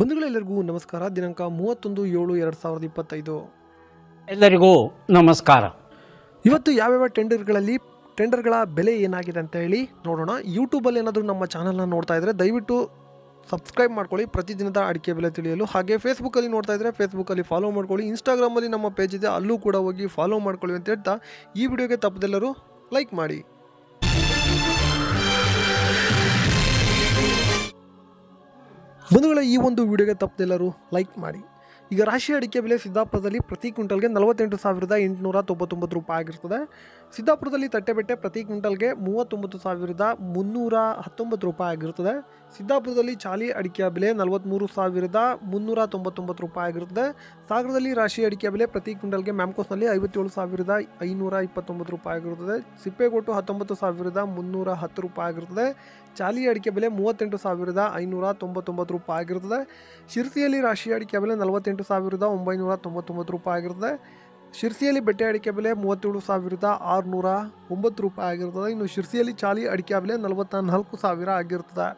ಬಂಧುಗಳೆಲ್ಲರಿಗೂ ನಮಸ್ಕಾರ. ದಿನಾಂಕ ಮೂವತ್ತೊಂದು ಏಳು ಎರಡು ಸಾವಿರದ ಇಪ್ಪತ್ತೈದು. ಎಲ್ಲರಿಗೂ ನಮಸ್ಕಾರ. ಇವತ್ತು ಯಾವ್ಯಾವ ಟೆಂಡರ್ಗಳಲ್ಲಿ ಟೆಂಡರ್ಗಳ ಬೆಲೆ ಏನಾಗಿದೆ ಅಂತ ಹೇಳಿ ನೋಡೋಣ. ಯೂಟ್ಯೂಬಲ್ಲಿ ಏನಾದರೂ ನಮ್ಮ ಚಾನಲ್ನ ನೋಡ್ತಾ ಇದ್ದರೆ ದಯವಿಟ್ಟು ಸಬ್ಸ್ಕ್ರೈಬ್ ಮಾಡ್ಕೊಳ್ಳಿ. ಪ್ರತಿದಿನದ ಅಡಿಕೆ ಬೆಲೆ ತಿಳಿಯಲು. ಹಾಗೆ ಫೇಸ್ಬುಕ್ಕಲ್ಲಿ ನೋಡ್ತಾ ಇದ್ದರೆ ಫೇಸ್ಬುಕ್ಕಲ್ಲಿ ಫಾಲೋ ಮಾಡ್ಕೊಳ್ಳಿ. ಇನ್ಸ್ಟಾಗ್ರಾಮಲ್ಲಿ ನಮ್ಮ ಪೇಜ್ ಇದೆ. ಅಲ್ಲೂ ಕೂಡ ಹೋಗಿ ಫಾಲೋ ಮಾಡ್ಕೊಳ್ಳಿ ಅಂತ ಹೇಳ್ತಾ ಈ ವಿಡಿಯೋಗೆ ತಪ್ಪದೆಲ್ಲರೂ ಲೈಕ್ ಮಾಡಿ. ಬಂಧುಗಳ, ಈ ಒಂದು ವಿಡಿಯೋಗೆ ತಪ್ಪದೆಲ್ಲರೂ ಲೈಕ್ ಮಾಡಿ. ಈಗ ರಾಶಿ ಅಡಿಕೆ ಬೆಲೆ ಸಿದ್ದಾಪುರದಲ್ಲಿ ಪ್ರತಿ ಕ್ವಿಂಟಲ್ಗೆ ನಲವತ್ತೆಂಟು ಸಾವಿರದ ಎಂಟುನೂರ ತೊಂಬತ್ತೊಂಬತ್ತು ರೂಪಾಯಿ ಆಗಿರ್ತದೆ. ಸಿದ್ದಾಪುರದಲ್ಲಿ ತಟ್ಟೆಬೆಟ್ಟೆ ಪ್ರತಿ ಕ್ವಿಂಟಲ್ಗೆ ಮೂವತ್ತೊಂಬತ್ತು ಸಾವಿರದ ಮುನ್ನೂರ ಹತ್ತೊಂಬತ್ತು ರೂಪಾಯಿ ಆಗಿರುತ್ತದೆ. ಸಿದ್ದಾಪುರದಲ್ಲಿ ಚಾಲಿ ಅಡಿಕೆಯ ಬೆಲೆ ನಲವತ್ತ್ಮೂರು ಸಾವಿರದ ಮುನ್ನೂರ ತೊಂಬತ್ತೊಂಬತ್ತು ರೂಪಾಯಿ ಆಗಿರುತ್ತದೆ. ಸಾಗರದಲ್ಲಿ ರಾಶಿ ಅಡಿಕೆ ಬೆಲೆ ಪ್ರತಿ ಕ್ವಿಂಟಲ್ಗೆ ಮ್ಯಾಮ್ಕೋಸ್ನಲ್ಲಿ ಐವತ್ತೇಳು ಸಾವಿರದ ಐನೂರ ಇಪ್ಪತ್ತೊಂಬತ್ತು ರೂಪಾಯಿ ಆಗಿರುತ್ತದೆ. ಸಿಪ್ಪೆಗೋಟು ಹತ್ತೊಂಬತ್ತು ಸಾವಿರದ ಮುನ್ನೂರ ಹತ್ತು ರೂಪಾಯಿ ಆಗಿರುತ್ತದೆ. ಚಾಲಿ ಅಡಿಕೆ ಬೆಲೆ ಮೂವತ್ತೆಂಟು ಸಾವಿರದ ಐನೂರ ತೊಂಬತ್ತೊಂಬತ್ತು ರೂಪಾಯಿ ಆಗಿರುತ್ತದೆ. ಶಿರ್ಸಿಯಲ್ಲಿ ರಾಶಿ ಅಡಿಕೆ ಬೆಲೆ ನಲವತ್ತೆಂಟು ಸಾವಿರದ ಒಂಬೈನೂರ ತೊಂಬತ್ತೊಂಬತ್ತು ರೂಪಾಯಿ ಆಗಿರ್ತದೆ ಶಿರ್ಸಿಯಲ್ಲಿ ಬೆಟ್ಟೆ ಅಡಿಕೆ ಬೆಲೆ ಮೂವತ್ತೇಳು ಸಾವಿರದ ಆರುನೂರ ಒಂಬತ್ತು ರೂಪಾಯಿ ಆಗಿರ್ತದೆ ಇನ್ನು ಶಿರ್ಸಿಯಲ್ಲಿ ಚಾಲಿ ಅಡಿಕೆ ಬೆಲೆ ನಲವತ್ತ ನಾಲ್ಕು ಸಾವಿರ ಆಗಿರ್ತದೆ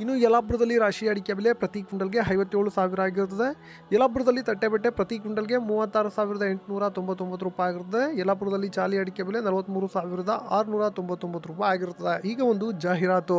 ಇನ್ನು ಯಲಾಪುರದಲ್ಲಿ ರಾಶಿ ಅಡಿಕೆ ಬೆಲೆ ಪ್ರತಿ ಕ್ವಿಂಟಲ್ಗೆ ಐವತ್ತೇಳು ಸಾವಿರ ಆಗಿರ್ತದೆ ಯಲಾಪುರದಲ್ಲಿ ತಟ್ಟೆಬೆಟ್ಟೆ ಪ್ರತಿ ಕ್ವಿಂಟಲ್ಗೆ ಮೂವತ್ತಾರು ಸಾವಿರದ ಎಂಟುನೂರ ತೊಂಬತ್ತೊಂಬತ್ತು ರೂಪಾಯಿ ಆಗಿರ್ತದೆ ಯಲಾಪುರದಲ್ಲಿ ಚಾಲಿ ಅಡಿಕೆ ಬೆಲೆ ನಲವತ್ತ್ಮೂರು ಸಾವಿರದ ಆರುನೂರ ತೊಂಬತ್ತೊಂಬತ್ತು ರೂಪಾಯಿ ಆಗಿರ್ತದೆ ಈಗ ಒಂದು ಜಾಹೀರಾತು.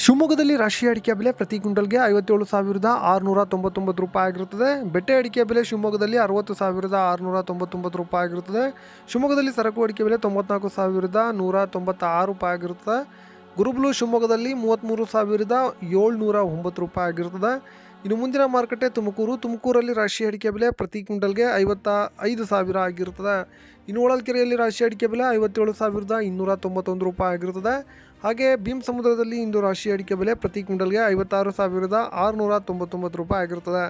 ಶಿವಮೊಗ್ಗದಲ್ಲಿ ರಾಶಿ ಅಡಿಕೆ ಬೆಲೆ ಪ್ರತಿ ಕ್ವಿಂಟಲ್ಗೆ ಐವತ್ತೇಳು ಸಾವಿರದ ಆರುನೂರ ತೊಂಬತ್ತೊಂಬತ್ತು ರೂಪಾಯಿ ಆಗಿರುತ್ತದೆ. ಬೆಟ್ಟೆ ಅಡಿಕೆ ಬೆಲೆ ಶಿವಮೊಗ್ಗದಲ್ಲಿ ಅರವತ್ತು ಸಾವಿರದ ಆರುನೂರ ತೊಂಬತ್ತೊಂಬತ್ತು ರೂಪಾಯಿ ಆಗಿರುತ್ತದೆ. ಶಿವಮೊಗ್ಗದಲ್ಲಿ ಸರಕು ಅಡಿಕೆ ಬೆಲೆ ತೊಂಬತ್ನಾಲ್ಕು ಸಾವಿರದ ನೂರ ತೊಂಬತ್ತಾರು ರೂಪಾಯಿ ಆಗಿರುತ್ತದೆ. ಗುರುಬ್ಲು ಶಿವಮೊಗ್ಗದಲ್ಲಿ ಮೂವತ್ತ್ಮೂರು ಸಾವಿರದ ಏಳ್ನೂರ ಒಂಬತ್ತು ರೂಪಾಯಿ ಆಗಿರುತ್ತದೆ. ಇನ್ನು ಮುಂದಿನ ಮಾರುಕಟ್ಟೆ ತುಮಕೂರು. ತುಮಕೂರಲ್ಲಿ ರಾಶಿ ಅಡಿಕೆ ಬೆಲೆ ಪ್ರತಿ ಕ್ವಿಂಟಲ್ಗೆ ಐವತ್ತ ಐದು ಸಾವಿರ ಆಗಿರ್ತದೆ ಇನ್ನು ಹೊಳಲ್ಕೆರೆಯಲ್ಲಿ ರಾಶಿ ಅಡಿಕೆ ಬೆಲೆ ಐವತ್ತೇಳು ಸಾವಿರದ ಇನ್ನೂರ ತೊಂಬತ್ತೊಂದು ರೂಪಾಯಿ ಆಗಿರುತ್ತದೆ. ಹಾಗೆ ಭೀಮ್ ಸಮುದ್ರದಲ್ಲಿ ಇಂದು ರಾಶಿ ಅಡಿಕೆ ಬೆಲೆ ಪ್ರತಿ ಕ್ವಿಂಟಲ್ಗೆ ಐವತ್ತಾರು ಸಾವಿರದ ಆರುನೂರ ತೊಂಬತ್ತೊಂಬತ್ತು ರೂಪಾಯಿ ಆಗಿರುತ್ತದೆ.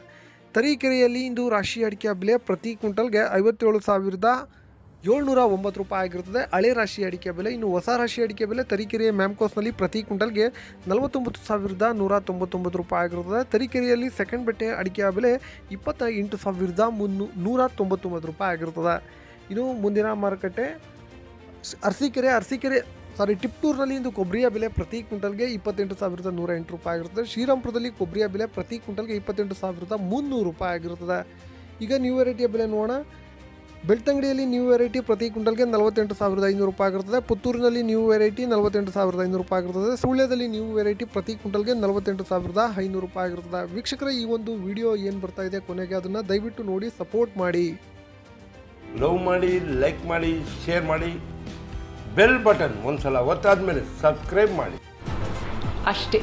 ತರೀಕೆರೆಯಲ್ಲಿ ಇಂದು ರಾಶಿ ಅಡಿಕೆ ಬೆಲೆ ಪ್ರತಿ ಕ್ವಿಂಟಲ್ಗೆ ಐವತ್ತೇಳು ಸಾವಿರದ ಏಳ್ನೂರ ಒಂಬತ್ತು ರೂಪಾಯಿ ಆಗಿರುತ್ತದೆ ಹಳೆ ರಾಶಿ ಅಡಿಕೆ ಬೆಲೆ, ಇನ್ನು ಹೊಸ ರಾಶಿ ಅಡಿಕೆ ಬೆಲೆ ತರೀಕೆರೆಯ ಮ್ಯಾಮ್ಕೋಸ್ನಲ್ಲಿ ಪ್ರತಿ ಕ್ವಿಂಟಲ್ಗೆ ನಲವತ್ತೊಂಬತ್ತು ಸಾವಿರದ ನೂರ ತೊಂಬತ್ತೊಂಬತ್ತು ರೂಪಾಯಿ ಆಗಿರುತ್ತದೆ ತರೀಕೆರೆಯಲ್ಲಿ ಸೆಕೆಂಡ್ ಬೆಟ್ಟೆ ಅಡಿಕೆಯ ಬೆಲೆ ಇಪ್ಪತ್ತ ಎಂಟು ಸಾವಿರದ ಮುನ್ನೂ ನೂರ ತೊಂಬತ್ತೊಂಬತ್ತು ರೂಪಾಯಿ ಆಗಿರುತ್ತದೆ ಇನ್ನು ಮುಂದಿನ ಮಾರುಕಟ್ಟೆ, ಅರಸೀಕೆರೆ ಅರಸೀಕೆರೆ ಸಾರಿ ಟಿಪ್ಟೂರ್ನಲ್ಲಿ ಇಂದು ಕೊಬ್ಬರಿಯ ಬೆಲೆ ಪ್ರತಿ ಕ್ವಿಂಟಲ್ಗೆ ಇಪ್ಪತ್ತೆಂಟು ಸಾವಿರದ ನೂರ ಎಂಟು ರೂಪಾಯಿ ಆಗಿರುತ್ತದೆ ಶ್ರೀರಾಮ್ಪುರದಲ್ಲಿ ಕೊಬ್ಬರಿಯ ಬೆಲೆ ಪ್ರತಿ ಕ್ವಿಂಟಲ್ಗೆ ಇಪ್ಪತ್ತೆಂಟು ಸಾವಿರದ ಮುನ್ನೂರು ರೂಪಾಯಿ ಆಗಿರುತ್ತದೆ ಈಗ ನ್ಯೂ ವೆರೈಟಿಯ ಬೆಲೆ ನೋಡೋಣ. ಬೆಳ್ತಂಗಡಿಯಲ್ಲಿ ನ್ಯೂ ವೆರೈಟಿ ಪ್ರತಿ ಕ್ವಿಂಟಲ್ಗೆ ನಲವತ್ತೆಂಟು ಸಾವಿರದ ಐನೂರು ರೂಪಾಯಿ ಆಗಿರ್ತದೆ. ಪುತ್ತೂರಿನಲ್ಲಿ ನ್ಯೂ ವೆರೈಟಿ ನಲವತ್ತೆಂಟು ಸಾವಿರದ ಐನೂರು ರೂಪಾಯಿ ಆಗಿರ್ತದೆ. ಸುಳ್ಯದಲ್ಲಿ ನ್ಯೂ ವೆರೈಟಿ ಪ್ರತಿ ಕ್ವಿಂಟಲ್ಗೆ ನಲವತ್ತೆಂಟು ಸಾವಿರದ ಐನೂರು ರೂಪಾಯಿ ಆಗಿರ್ತದೆ. ವೀಕ್ಷಕರ ಈ ಒಂದು ವಿಡಿಯೋ ಏನು ಬರ್ತಾ ಇದೆ ಕೊನೆಗೆ ಅದನ್ನು ದಯವಿಟ್ಟು ನೋಡಿ ಸಪೋರ್ಟ್ ಮಾಡಿ. ಲವ್ ಮಾಡಿ ಲೈಕ್ ಮಾಡಿ ಶೇರ್ ಮಾಡಿ. ಬೆಲ್ ಬಟನ್ ಒಂದ್ಸಲ ಒತ್ತಾದ್ಮೇಲೆ ಸಬ್ಸ್ಕ್ರೈಬ್ ಮಾಡಿ. ಅಷ್ಟೇ.